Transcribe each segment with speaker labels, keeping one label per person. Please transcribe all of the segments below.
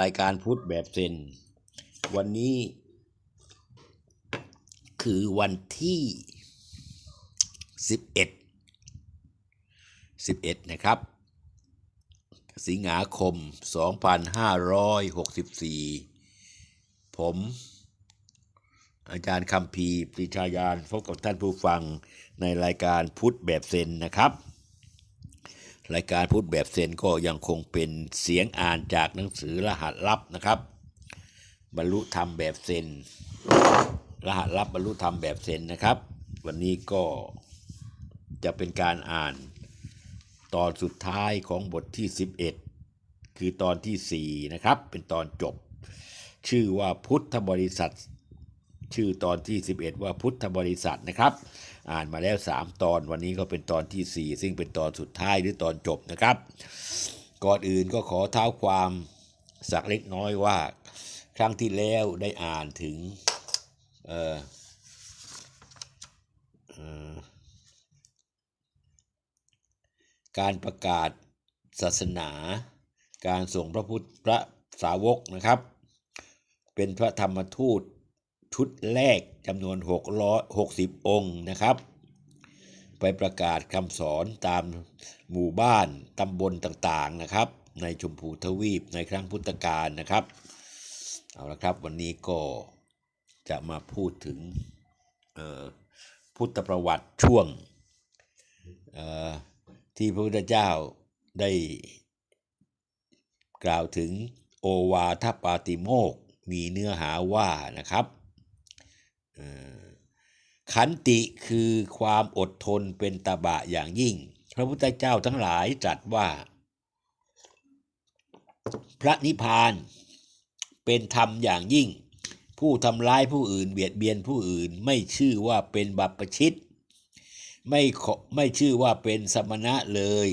Speaker 1: รายการพุทธแบบเซนวันนี้ คือวันที่สิบเอ็ดสิบเอ็ดนะครับ สิงหาคมสองพันห้าร้อยหกสิบสี่ผม อาจารย์คำพีปรีชายานพบกับท่านผู้ฟังในรายการพุทธแบบเซนนะครับ รายการพุทธแบบเซนก็ยังคงเป็นเสียงอ่านจากหนังสือรหัสลับนะครับ บรรลุธรรมแบบเซน รหัสลับบรรลุธรรมแบบเซนนะครับ วันนี้ก็จะเป็นการอ่านตอนสุดท้ายของบทที่ 11 คือตอนที่ 4 นะครับ เป็นตอนจบ ชื่อว่าพุทธบริษัท ชื่อตอนที่ 11 ว่าพุทธบริษัทนะครับ อ่านมาแล้ว 3 ตอนวันนี้ก็เป็นตอนที่ 4 ซึ่งเป็นตอนสุดท้ายหรือตอนจบนะครับ ก่อนอื่นก็ขอเท้าความสักเล็กน้อยว่า ครั้งที่แล้วได้อ่านถึงเอ่อเอ่อการประกาศศาสนา การส่งพระพุทธพระสาวกนะครับ เป็นพระธรรมทูต ชุดแรกจำนวน 660 องค์นะครับ ไปประกาศคำสอนตามหมู่บ้านตำบลต่างๆนะครับ ในชมพูทวีปในครั้งพุทธกาลนะครับ เอาละครับวันนี้ก็จะมาพูดถึงพุทธประวัติช่วงที่พระพุทธเจ้าได้กล่าวถึงโอวาทปาติโมก มีเนื้อหาว่านะครับ ขันติคือความอดทนเป็นตบะอย่างยิ่ง พระพุทธเจ้าทั้งหลายตรัสว่า พระนิพพานเป็นธรรมอย่างยิ่ง ผู้ทำร้ายผู้อื่นเบียดเบียนผู้อื่นไม่ชื่อว่าเป็นบัพชิต ไม่ไม่ชื่อว่าเป็นสมณะเลย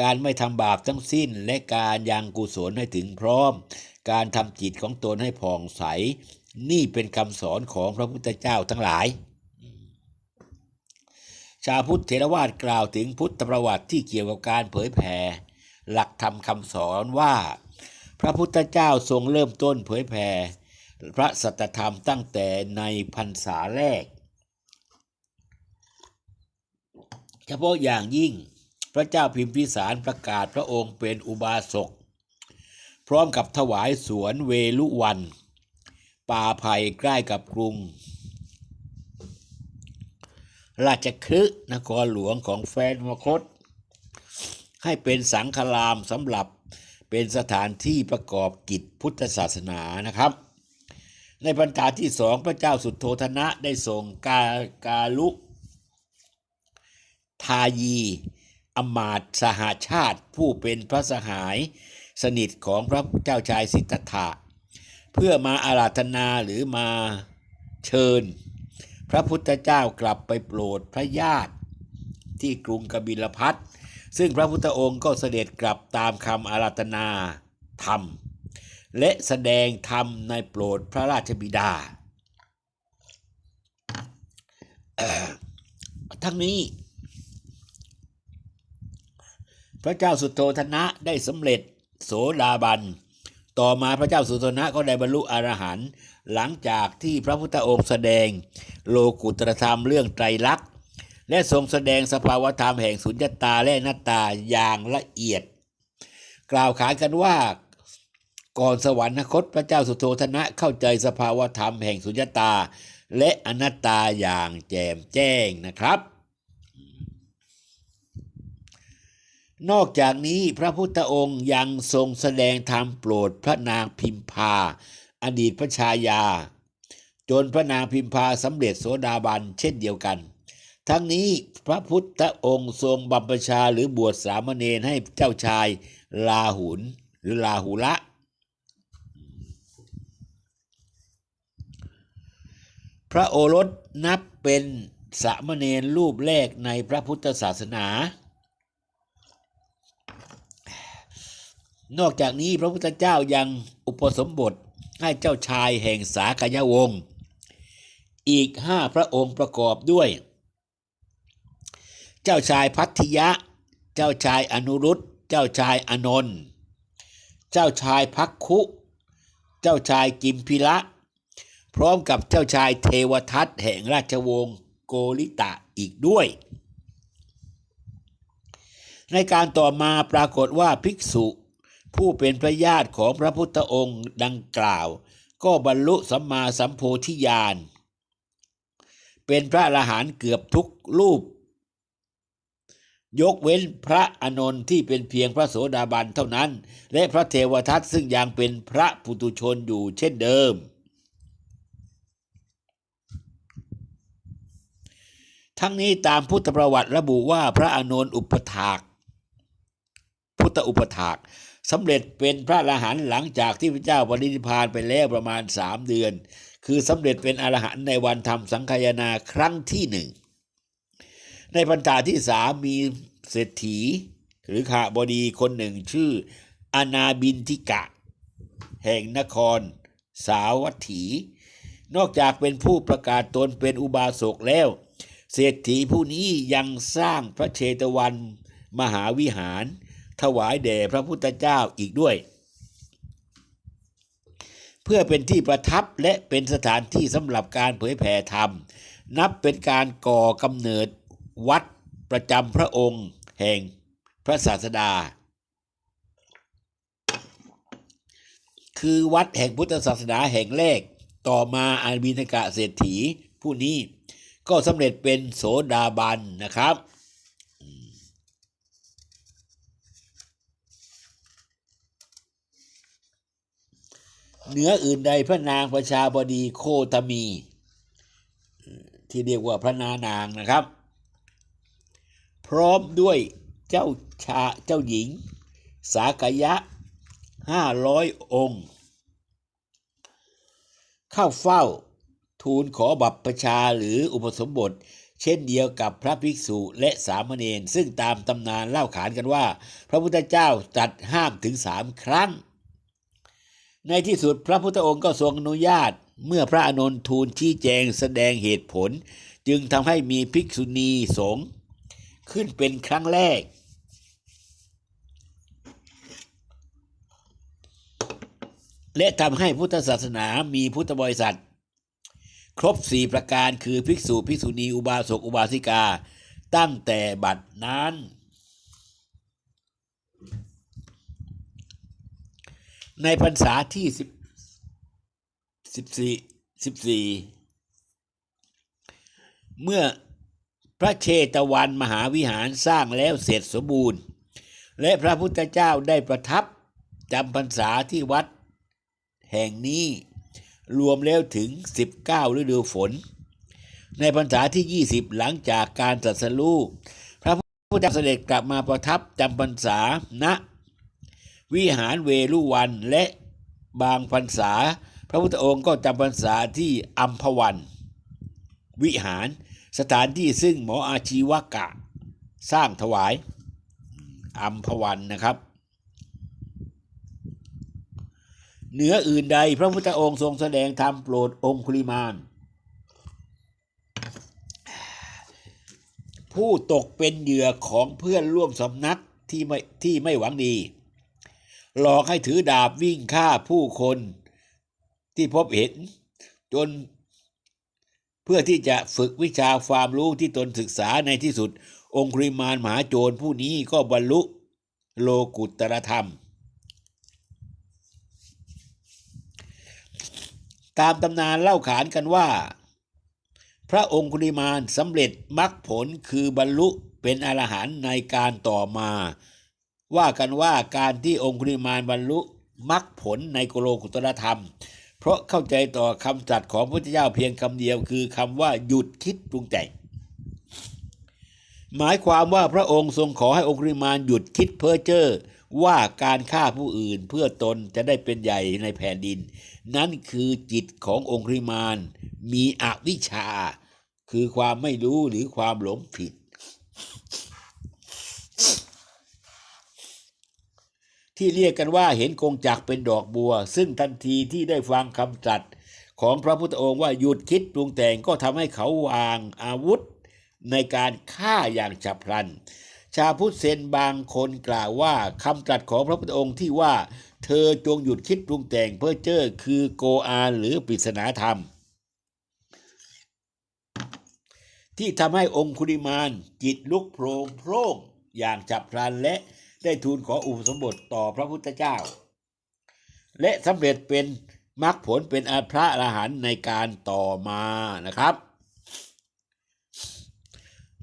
Speaker 1: การไม่ทำบาปทั้งสิ้นและการยังกุศลให้ถึงพร้อม การทำจิตของตนให้ผ่องใส นี่เป็นคำสอนของพระพุทธเจ้าทั้งหลาย ชาพุทธเทรวาสกล่าวถึงพุทธประวัติที่เกี่ยวกับการเผยแผ่หลักธรรมคำสอนว่า พระพุทธเจ้าทรงเริ่มต้นเผยแผ่พระสัตธรรมตั้งแต่ในพรรษาแรก เฉพาะอย่างยิ่งพระเจ้าพิมพิสารประกาศพระองค์เป็นอุบาสก พร้อมกับถวายสวนเวลุวัน ป่าไผ่ใกล้กับกรุง ราชคฤห์นครหลวงของแฟนมคต ให้เป็นสังฆรามสำหรับเป็นสถานที่ประกอบกิจพุทธศาสนานะครับ ในบรรดาที่สองพระเจ้าสุโทธนะได้ส่งกากาลุทายีอมาตสหาชาติผู้เป็นพระสหายสนิทของพระเจ้าชายสิทธัตถะ เพื่อมาอาราธนาหรือมาเชิญ พระพุทธเจ้ากลับไปโปรดพระญาติที่กรุงกบิลพัทซึ่งพระพุทธองค์ก็เสด็จกลับตามคำอาราธนาธรรม และแสดงธรรมในโปรดพระราชบิดา ทั้งนี้ พระเจ้าสุโธธนะได้สำเร็จโสดาบัน ต่อมาพระเจ้าสุโธนะก็ได้บรรลุอรหันต์หลังจากที่พระพุทธองค์แสดงโลกุตรธรรมเรื่องไตรลักษณ์และทรงแสดงสภาวธรรมแห่งสุญญตาและนัตตาอย่างละเอียด กล่าวขานกันว่าก่อนสวรรคตพระเจ้าสุโธธนะเข้าใจสภาวธรรมแห่งสุญญตา และอนัตตาอย่างแจ่มแจ้งนะครับ นอกจากนี้พระพุทธองค์ยังทรงแสดงธรรมโปรดพระนางพิมพา อดีตพระชายา จนพระนางพิมพาสำเร็จโสดาบันเช่นเดียวกัน ทั้งนี้พระพุทธองค์ทรงบัพชาหรือบวชสามเณรให้เจ้าชายลาหุนหรือลาหุละพระโอรสนับเป็นสามเณรรูปแรกในพระพุทธศาสนา นอกจากนี้พระพุทธเจ้ายังอุปสมบทให้เจ้าชายแห่งสากยวงศ์อีกห้าพระองค์ประกอบด้วย เจ้าชายพัทยะ เจ้าชายอนุรุตเจ้าชายอนนท์เจ้าชายพักคุ เจ้าชายกิมพิระพร้อมกับเจ้าชายเทวทัตแห่งราชวงศ์โกริตะอีกด้วย ในการต่อมาปรากฏว่าภิกษุ ผู้เป็นพระญาติของพระพุทธองค์ดังกล่าว ก็บรรลุสัมมาสัมโพธิญาณ เป็นพระอรหันต์เกือบทุกรูป ยกเว้นพระอานนท์ที่เป็นเพียงพระโสดาบันเท่านั้น และพระเทวทัตซึ่งยังเป็นพระปุตุชนอยู่เช่นเดิม ทั้งนี้ตามพุทธประวัติระบุว่าพระอานนท์อุปถาก พุทธอุปถาก สำเร็จเป็นพระอรหันต์หลังจากที่พระเจ้าปรินิพานไปแล้วประมาณสามเดือน คือสำเร็จเป็นอรหันต์ในวันทำสังคายนาครั้งที่หนึ่งในพรรษาที่สามมีเศรษฐี หรือขาบดีคนหนึ่งชื่ออนาบินทิกะ แห่งนคร สาวัตถี นอกจากเป็นผู้ประกาศตนเป็นอุบาสกแล้ว เศรษฐีผู้นี้ยังสร้างพระเชตวันมหาวิหาร ถวายแด่พระพุทธเจ้าอีกด้วย เพื่อเป็นที่ประทับและเป็นสถานที่สำหรับการเผยแผ่ธรรม นับเป็นการก่อกำเนิดวัดประจำพระองค์แห่งพระศาสดา คือวัดแห่งพุทธศาสนาแห่งแรกต่อมาอาบินกะเศรษฐีผู้นี้ก็สำเร็จเป็นโสดาบันนะครับ เหนืออื่นใดพระนางประชาบดีโคตมี ที่เรียกว่าพระนานางนะครับ พร้อมด้วยเจ้าชาเจ้าหญิง สากยะห้าร้อยองค์ เข้าเฝ้าทูลขอบัพประชาหรืออุปสมบท เช่นเดียวกับพระภิกษุและสามเณรซึ่งตามตำนานเล่าขานกันว่า พระพุทธเจ้าตัดห้ามถึงสามครั้ง ในที่สุดพระพุทธองค์ก็ทรงอนุญาต เมื่อพระอนนท์ทูลชี้แจงแสดงเหตุผล จึงทำให้มีภิกษุณีสงฆ์ขึ้นเป็นครั้งแรก และทำให้พุทธศาสนามีพุทธบริษัท ครบสี่ประการคือภิกษุ ภิกษุณี อุบาสก อุบาสิกา ตั้งแต่บัดนั้น ในพรรษาที่สิบสิบสี่สิบสี่เมื่อพระเชตวันมหาวิหารสร้างแล้วเสร็จสมบูรณ์ และพระพุทธเจ้าได้ประทับจำพรรษาที่วัดแห่งนี้รวมแล้วถึง 19 ฤดูฝน ในพรรษาที่ 20 หลังจากการตรัสรู้พระพุทธเจ้าเสด็จกลับมาประทับจำพรรษาณ วิหารเวลุวันและบางพรรษา พระพุทธองค์ก็จำพรรษาที่อัมพวัน วิหารสถานที่ซึ่งหมออาชีวกะ สร้างถวายอัมพวันนะครับ เหนืออื่นใดพระพุทธองค์ทรงแสดงธรรมโปรดองคุลิมาน ผู้ตกเป็นเหยื่อของเพื่อนร่วมสำนักที่ไม่ที่ไม่หวังดี หลอกให้ถือดาบวิ่งฆ่าผู้คนที่พบเห็น จนเพื่อที่จะฝึกวิชาความรู้ที่ตนศึกษาในที่สุด องคุริมานมหาโจรผู้นี้ก็บรรลุโลกุตตรธรรม ตามตำนานเล่าขานกันว่า พระองคุลิมานสำเร็จมรรคผลคือบรรลุเป็นอรหันต์ในการต่อมา ว่ากันว่าการที่องคุลิมานบรรลุมรรคผลในโกโลกุตรธรรม เพราะเข้าใจต่อคำจัดของพระพุทธเจ้าเพียงคำเดียวคือคำว่าหยุดคิดปรุงแต่งหมายความว่าพระองค์ทรงขอให้องคุริมานหยุดคิดเพ้อเจ้อว่าการฆ่าผู้อื่นเพื่อตนจะได้เป็นใหญ่ในแผ่นดิน นั่นคือจิตขององคุริมานมีอวิชชา คือความไม่รู้หรือความหลงผิด ที่เรียกกันว่าเห็นกงจักเป็นดอกบัว ซึ่งทันทีที่ได้ฟังคำตรัสของพระพุทธองค์ว่าหยุดคิดปรุงแต่งก็ทำให้เขาวางอาวุธในการฆ่าอย่างฉับพลัน ชาพุทธเซนบางคนกล่าวว่าคำตรัสของพระพุทธองค์ที่ว่า เธอจงหยุดคิดปรุงแต่งเพ้อเจ้อคือโกอานหรือปริศนาธรรม ที่ทำให้องคุริมานจิตลุกโพรงโพร่งอย่างฉับพลันและ ได้ทูลขออุปสมบทต่อพระพุทธเจ้า และสำเร็จเป็นมรรคผลเป็นอาพระอรหันต์ในการต่อมานะครับ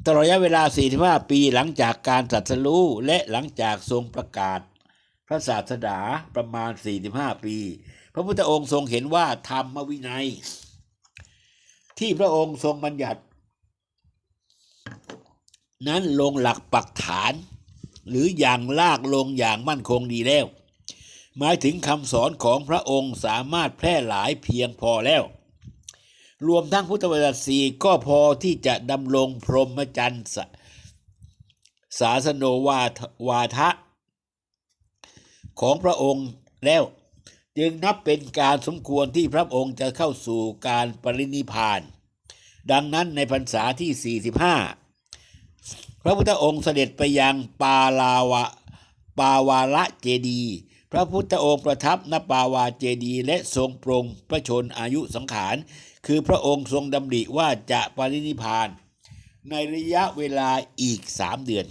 Speaker 1: ตลอดระยะเวลา 45 ปีหลังจากการตรัสรู้และหลังจากทรงประกาศ พระศาสดาประมาณ 45 ปี พระพุทธองค์ทรงเห็นว่าธรรมวินัย ที่พระองค์ทรงบัญญัติ นั้นลงหลักปักฐาน หรืออย่างลากลงอย่างมั่นคงดีแล้ว หมายถึงคำสอนของพระองค์สามารถแพร่หลายเพียงพอแล้ว รวมทั้งพุทธบริษัทสี่ก็พอที่จะดำรงพรหมจรรย์ศาสโนวาทวาทะ ของพระองค์แล้ว จึงนับเป็นการสมควรที่พระองค์จะเข้าสู่การปรินิพาน ดังนั้นในพรรษาที่ 45 ระพุทธองค์เสด็จไปยังปาลาวะปาวาละเจดี พระพุทธองค์ประทับณปาวาเจดี และทรงปรงพระชนอายุสังขาร คือพระองค์ทรงดำริว่าจะปรินิพพาน ในระยะเวลาอีกสามเดือน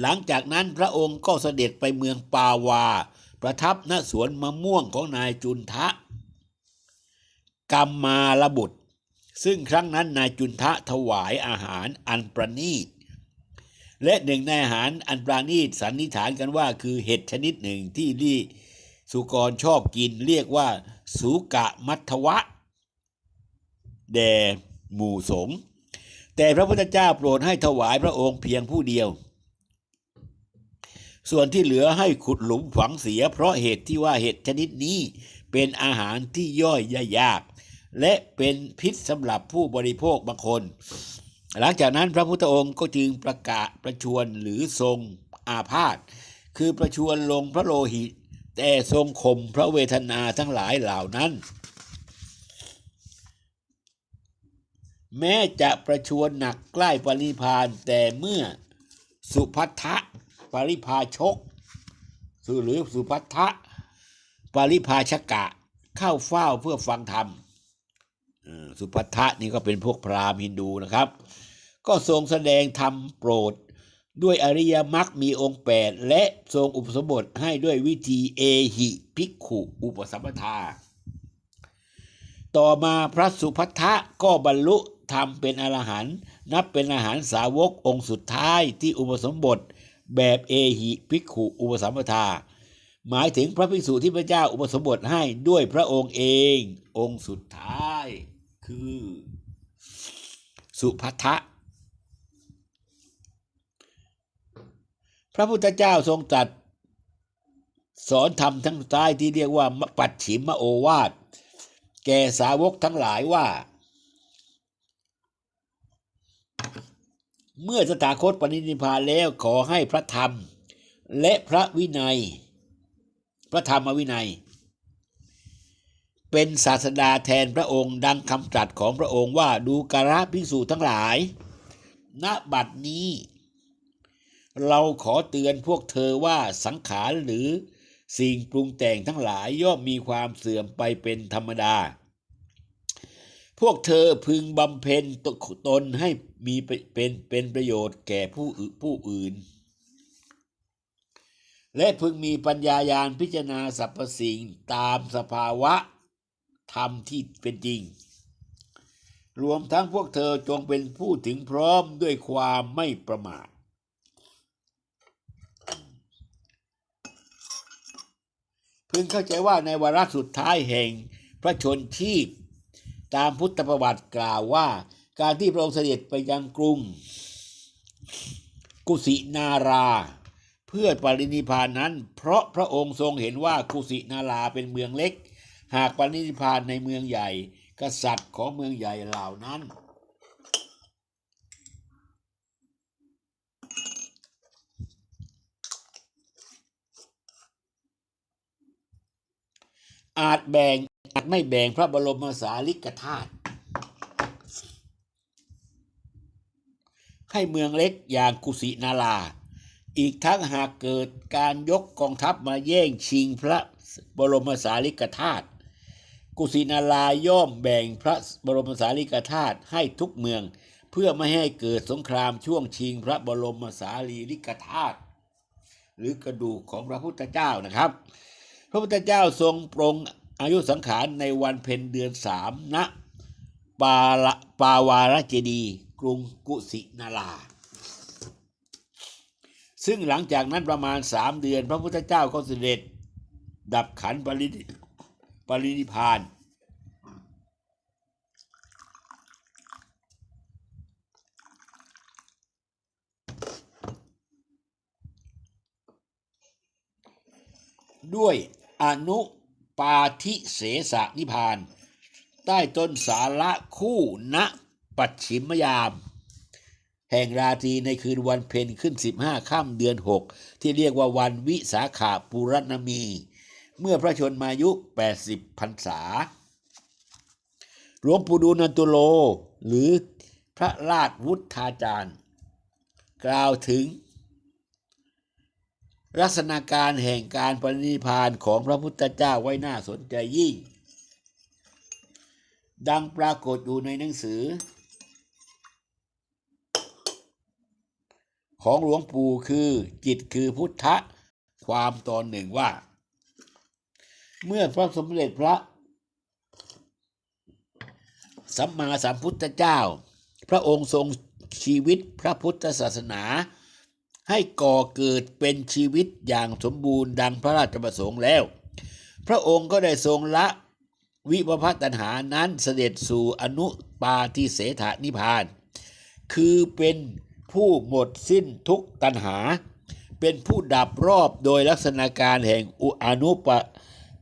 Speaker 1: หลังจากนั้นพระองค์ก็เสด็จไปเมืองปาวา ประทับณสวนมะม่วงของนายจุนทะกัมมาลบุตร ซึ่งครั้งนั้นนายจุนทะถวายอาหารอันประณีต และหนึ่งในอาหารอันประณีตสันนิษฐานกันว่าคือเห็ดชนิดหนึ่งที่ลี่สุกรชอบกินเรียกว่า สุกะมัทวะ แด่หมู่สง แต่พระพุทธเจ้าโปรดให้ถวายพระองค์เพียงผู้เดียว ส่วนที่เหลือให้ขุดหลุมฝังเสีย เพราะเหตุที่ว่าเห็ดชนิดนี้เป็นอาหารที่ย่อยยาก และเป็นพิษสำหรับผู้บริโภคบางคน หลังจากนั้นพระพุทธองค์ก็จึงประกาศประชวรหรือทรงอาพาธคือประชวรลงพระโลหิต แต่ทรงข่มพระเวทนาทั้งหลายเหล่านั้น แม้จะประชวรหนักใกล้ปริพานแต่เมื่อสุพัทธะปริพาชกหรือสุพัทธะปริพาชกะเข้าเฝ้าเพื่อฟังธรรม สุพัทธะนี่ก็เป็นพวกพราหมณ์ฮินดูนะครับ ก็ทรงแสดงธรรมโปรด ด้วยอริยมรรคมีองค์แปดและทรงอุปสมบทให้ด้วยวิธีเอหิภิกขุอุปสัมปทา ต่อมาพระสุพัทธะก็บรรลุธรรมเป็นอรหันต์นับเป็นอาหารสาวกองค์สุดท้ายที่อุปสมบทแบบเอหิภิกขุอุปสัมปทา หมายถึงพระภิกษุที่พระเจ้าอุปสมบทให้ด้วยพระองค์เอง องค์สุดท้าย คือ สุพัทธะพระพุทธเจ้าทรงตรัสสอนธรรมทั้งท้ายที่เรียกว่าปัจฉิมโอวาท แก่สาวกทั้งหลายว่า เมื่อสถาคตปณินิพานแล้วขอให้พระธรรม และพระวินัย พระธรรมวินัย เป็นศาสดาแทนพระองค์ดังคำตรัสของพระองค์ว่าดูการะภิกษุทั้งหลาย ณบัดนี้ เราขอเตือนพวกเธอว่าสังขารหรือสิ่งปรุงแต่งทั้งหลายย่อมมีความเสื่อมไปเป็นธรรมดา พวกเธอพึงบำเพ็ญตนให้มีเป็นเป็นประโยชน์แก่ผู้ผู้อื่น และพึงมีปัญญายาณพิจารณาสรรพสิ่งตามสภาวะ ธรรมที่เป็นจริง รวมทั้งพวกเธอจงเป็นผู้ถึงพร้อมด้วยความไม่ประมาทพึงเข้าใจว่าในวาระสุดท้ายแห่งพระชนชีพ ตามพุทธประวัติกล่าวว่า การที่พระองค์เสด็จไปยังกรุง กุสินารา เพื่อปรินิพพานนั้น เพราะพระองค์ทรงเห็นว่ากุสินาราเป็นเมืองเล็ก หากปริพานในเมืองใหญ่ กษัตริย์ของเมืองใหญ่เหล่านั้น อาจแบ่งอาจไม่แบ่งพระบรมสารีริกธาตุให้เมืองเล็กอย่างกุสินาราอีกทั้งหากเกิดการยกกองทัพมาแย่งชิงพระบรมสารีริกธาตุ กุสินาราย่อมแบ่งพระบรมสารีริกธาตุให้ทุกเมือง เพื่อไม่ให้เกิดสงครามช่วงชิงพระบรมสารีริกธาตุหรือกระดูกของพระพุทธเจ้านะครับ พระพุทธเจ้าทรงปรงอายุสังขารในวันเพ็ญเดือนสามณปาละปาวาราเจดีกรุงกุสินาราซึ่งหลังจากนั้นประมาณสามเดือน พระพุทธเจ้าก็เสด็จดับขันปรินิ ปรินิพาน ด้วยอนุปาทิเสสนิพาน ใต้ต้นสาระคู่ณปัจฉิมยาม แห่งราตรีในคืนวันเพ็ญขึ้น 15 ค่ำเดือน 6 ที่เรียกว่าวันวิสาขาปุรณมี เมื่อพระชนมายุ 80พรรษา หลวงปู่ดูนันตุโล หรือพระราชวุฒาจารย์ กล่าวถึง ลักษณะการแห่งการปริพพานของพระพุทธเจ้าไว้น่าสนใจยิ่ง ดังปรากฏอยู่ในหนังสือ ของหลวงปู่คือจิตคือพุทธะความตอนหนึ่งว่า เมื่อพระสมเด็จพระ สัมมาสัมพุทธเจ้า พระองค์ทรงชีวิตพระพุทธศาสนา ให้ก่อเกิดเป็นชีวิตอย่างสมบูรณ์ดังพระราชประสงค์แล้ว พระองค์ก็ได้ทรงละวิปพัตัญหานั้นเสด็จสู่อนุปาทิเสถานิพพาน คือเป็นผู้หมดสิ้นทุกตัณหา เป็นผู้ดับรอบโดยลักษณะการแห่งอุอนุป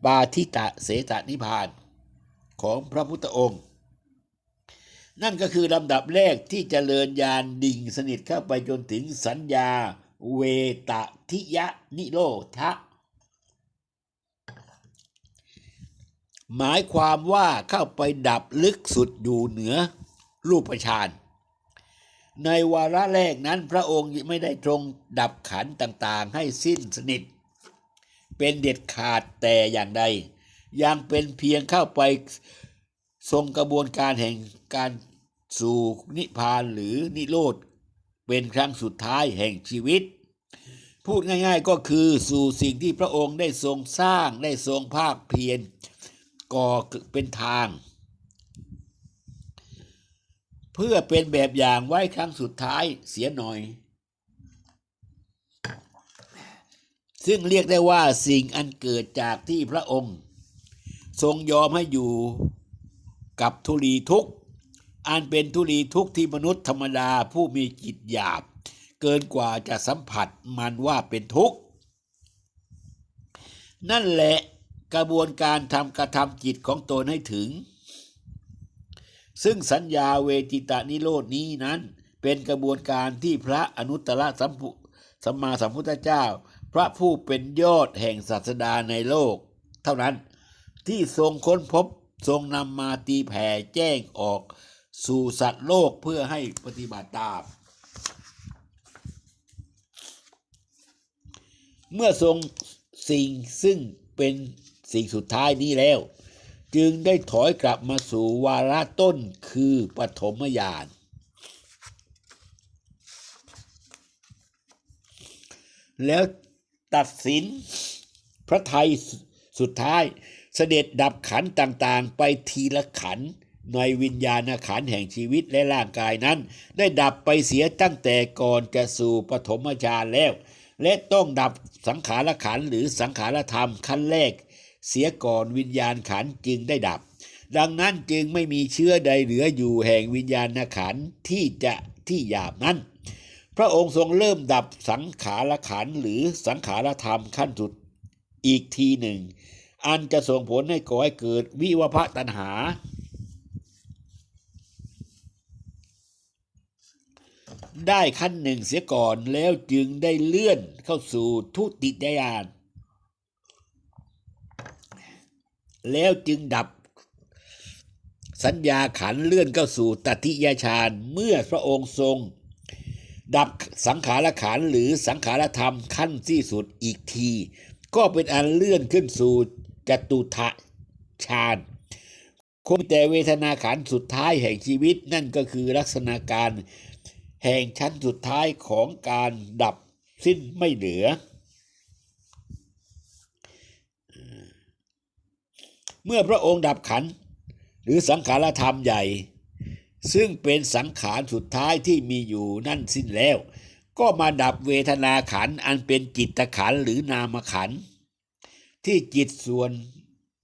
Speaker 1: ปาทิตะเสถานิพานของพระพุทธองค์ นั่นก็คือลำดับแรกที่เจริญญาณดิ่งสนิทเข้าไปจนถึงสัญญาเวตทิยะนิโรธะหมายความว่าเข้าไปดับลึกสุดอยู่เหนือรูปฌานในวาระแรกนั้นพระองค์ไม่ได้ตรงดับขันต่างๆให้สิ้นสนิท เป็นเด็ดขาดแต่อย่างใด ยังเป็นเพียงเข้าไปทรงกระบวนการแห่งการสู่นิพพานหรือนิโรธเป็นครั้งสุดท้ายแห่งชีวิต พูดง่ายๆก็คือสู่สิ่งที่พระองค์ได้ทรงสร้างได้ทรงภาคเพียรก่อเป็นทาง เพื่อเป็นแบบอย่างไว้ครั้งสุดท้ายเสียหน่อย ซึ่งเรียกได้ว่าสิ่งอันเกิดจากที่พระองค์ ทรงยอมให้อยู่กับทุลีทุกอันเป็นทุลีทุกที่มนุษย์ธรรมดาผู้มีจิตหยาบ เกินกว่าจะสัมผัสมันว่าเป็นทุกข์นั่นแหละกระบวนการทำกระทำจิตของตนให้ถึง ซึ่งสัญญาเวทิตานิโรดนี้นั้น เป็นกระบวนการที่พระอนุตตรสัมพุสัมมาสัมพุทธเจ้า พระผู้เป็นยอดแห่งศาสดาในโลก เท่านั้นที่ทรงค้นพบทรงนำมาตีแผ่แจ้งออกสู่สัตว์โลกเพื่อให้ปฏิบัติตามเมื่อทรงสิ่งซึ่งเป็นสิ่งสุดท้ายนี้แล้ว จึงได้ถอยกลับมาสู่วาระต้นคือปฐมญาณแล้ว ตัดสิน พระไทยสุดท้าย เสด็จดับขันต่างๆ ไปทีละขันในวิญญาณขันแห่งชีวิตและร่างกายนั้น ได้ดับไปเสียตั้งแต่ก่อนจะสู่ปฐมฌานแล้ว และต้องดับสังขารขันหรือสังขารธรรมขั้นแรก เสียก่อนวิญญาณขันจึงได้ดับ ดังนั้นจึงไม่มีเชื้อใดเหลืออยู่แห่งวิญญาณขันที่จะที่หยาบนั้น พระองค์ทรงเริ่มดับสังขารขันธ์หรือสังขารธรรมขั้นสุดอีกทีหนึ่ง อันจะส่งผลให้ก่อให้เกิดวิวภตัณหา ได้ขั้นหนึ่งเสียก่อนแล้วจึงได้เลื่อนเข้าสู่ทุติยญานแล้วจึงดับสัญญาขันธ์เลื่อนเข้าสู่ตติยฌานเมื่อพระองค์ทรง ดับสังขารขันหรือสังขารธรรมขั้นที่สุดอีกที ก็เป็นอันเลื่อนขึ้นสู่จตุทะฌานคงแต่เวทนาขันสุดท้ายแห่งชีวิตนั่นก็คือลักษณะการแห่งชั้นสุดท้ายของการดับสิ้นไม่เหลือ เมื่อพระองค์ดับขันหรือสังขารธรรมใหญ่ ซึ่งเป็นสังขารสุดท้ายที่มีอยู่นั่นสิ้นแล้ว ก็มาดับเวทนาขันอันเป็นจิตขันหรือนามขันที่จิตส่วน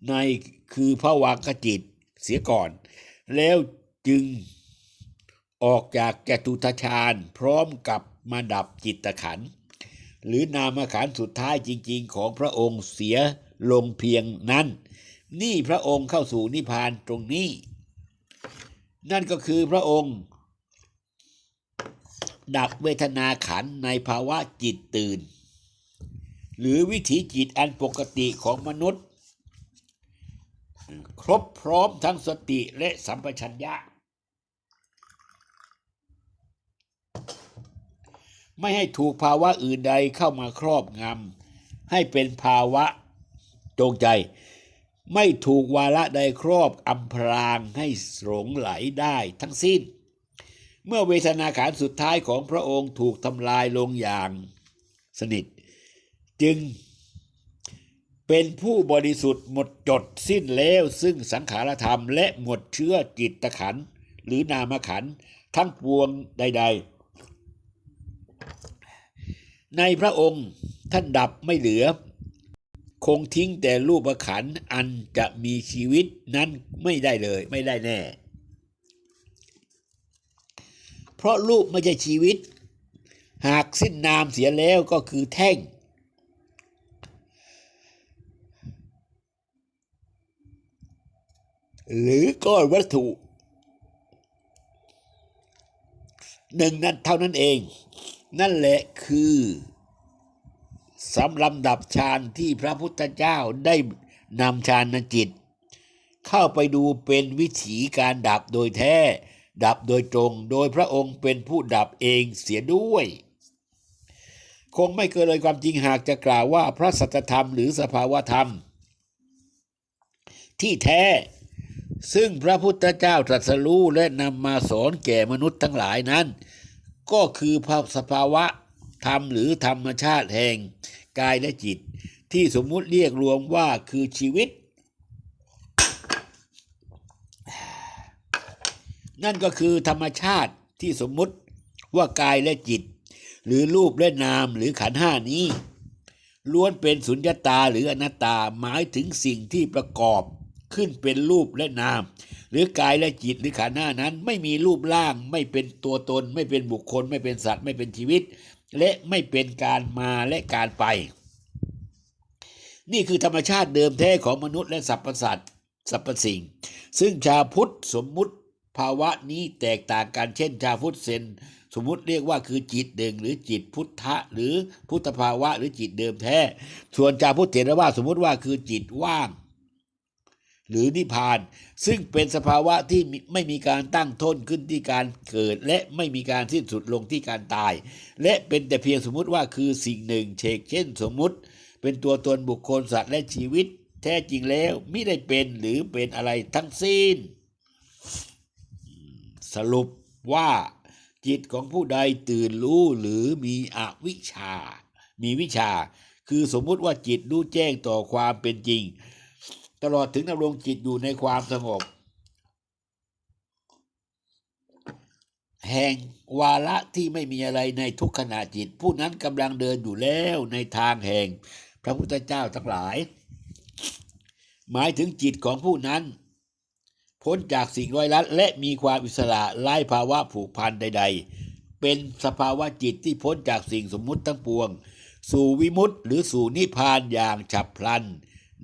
Speaker 1: ในคือภวากจิตเสียก่อน แล้วจึงออกจากจตุทชาญพร้อมกับมาดับจิตขันหรือนามขันสุดท้ายจริง ๆ ของพระองค์เสียลงเพียงนั้น นี่พระองค์เข้าสู่นิพพานตรงนี้ นั่นก็คือพระองค์ ดับเวทนาขันในภาวะจิตตื่น หรือวิถีจิตอันปกติของมนุษย์ ครบพร้อมทั้งสติและสัมปชัญญะ ไม่ให้ถูกภาวะอื่นใดเข้ามาครอบงำให้เป็นภาวะจงใจ ไม่ถูกวาระใดครอบอำพรางให้หลงไหลได้ทั้งสิ้น เมื่อเวทนาขันสุดท้ายของพระองค์ถูกทำลายลงอย่างสนิท จึงเป็นผู้บริสุทธิ์หมดจดสิ้นแล้วซึ่งสังขารธรรมและหมดเชื้อจิตขันหรือนามขันทั้งปวงใด ๆ ในพระองค์ท่านดับไม่เหลือ คงทิ้งแต่รูปขันอันจะมีชีวิตนั้นไม่ได้เลยไม่ได้แน่ เพราะรูปไม่ใช่ชีวิต หากสิ้นนามเสียแล้วก็คือแท่ง หรือก้อนวัตถุหนึ่งนั้นเท่านั้นเอง นั่นแหละคือ สำลำดับฌานที่พระพุทธเจ้าได้นำฌานจิต เข้าไปดูเป็นวิถีการดับโดยแท้ ดับโดยตรง โดยพระองค์เป็นผู้ดับเองเสียด้วย คงไม่เกินเลยความจริงหากจะกล่าวว่าพระสัจธรรมหรือสภาวธรรม ที่แท้ ซึ่งพระพุทธเจ้าตรัสรู้และนำมาสอนแก่มนุษย์ทั้งหลายนั้น ก็คือภาพสภาวะธรรมหรือธรรมชาติแห่ง กายและจิต ที่สมมุติเรียกรวมว่าคือชีวิต นั่นก็คือธรรมชาติที่สมมุติว่ากายและจิต หรือรูปและนามหรือขันห้านี้ ล้วนเป็นสุญญตาหรืออนัตตาหมายถึงสิ่งที่ประกอบขึ้นเป็นรูปและนาม หรือกายและจิตหรือขันห้านั้น ไม่มีรูปร่างไม่เป็นตัวตน ไม่เป็นบุคคล ไม่เป็นสัตว์ ไม่เป็นชีวิต และไม่เป็นการมาและการไป นี่คือธรรมชาติเดิมแท้ของมนุษย์และสรรพสัตว์สรรพสิ่ง ซึ่งชาวพุทธสมมุติภาวะนี้แตกต่างกันเช่น ชาวพุทธเซนสมมุติเรียกว่าคือจิตหนึ่งหรือจิตพุทธะหรือพุทธภาวะหรือจิตเดิมแท้ ส่วนชาวพุทธเถรวาสมมุติว่าคือจิตว่าง หรือนิพพาน ซึ่งเป็นสภาวะที่ไม่มีการตั้งต้นขึ้นที่การเกิด และไม่มีการสิ้นสุดลงที่การตาย และเป็นแต่เพียงสมมุติว่าคือสิ่งหนึ่งเชกเช่นสมมุติ เป็นตัวตนบุคคลสัตว์และชีวิต แท้จริงแล้วไม่ได้เป็นหรือเป็นอะไรทั้งสิ้น สรุปว่าจิตของผู้ใดตื่นรู้หรือมีอวิชชา มีวิชา คือสมมุติว่าจิตรู้แจ้งต่อความเป็นจริง ตลอดถึงดำรงจิตอยู่ในความสงบ แห่งวาระที่ไม่มีอะไรในทุกขณะจิต ผู้นั้นกำลังเดินอยู่แล้วในทางแห่งพระพุทธเจ้าทั้งหลาย หมายถึงจิตของผู้นั้นพ้นจากสิ่งร้อยลัดและมีความอิสระไร้ภาวะผูกพันใด ๆ เป็นสภาวะจิตที่พ้นจากสิ่งสมมุติทั้งปวง สู่วิมุตติหรือสู่นิพพานอย่างฉับพลัน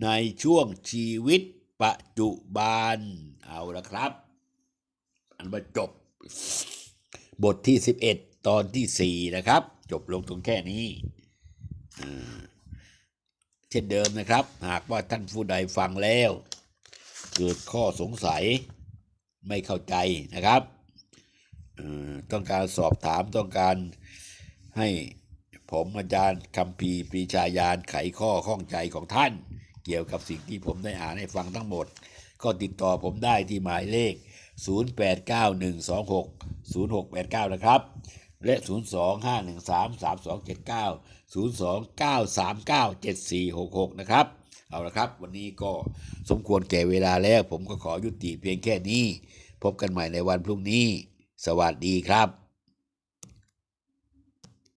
Speaker 1: ในช่วงชีวิตปัจจุบัน เอาละครับ อันมาจบบทที่ 11 ตอนที่ 4 นะครับ จบลงตรงแค่นี้ เช่นเดิมนะครับ หากว่าท่านผู้ใดฟังแล้ว เกิดข้อสงสัยไม่เข้าใจนะครับต้องการสอบถามต้องการให้ผมอาจารย์คำพีปรีชายานไขข้อข้องใจของท่าน เกี่ยวกับสิ่งที่ผมได้อ่านให้ฟังทั้งหมด ก็ติดต่อผมได้ที่หมายเลข 0891260689 นะครับ และ 025133279 029397466 นะครับ เอาละครับ วันนี้ก็สมควรแก่เวลาแล้ว ผมก็ขอยุติเพียงแค่นี้ พบกันใหม่ในวันพรุ่งนี้ สวัสดีครับ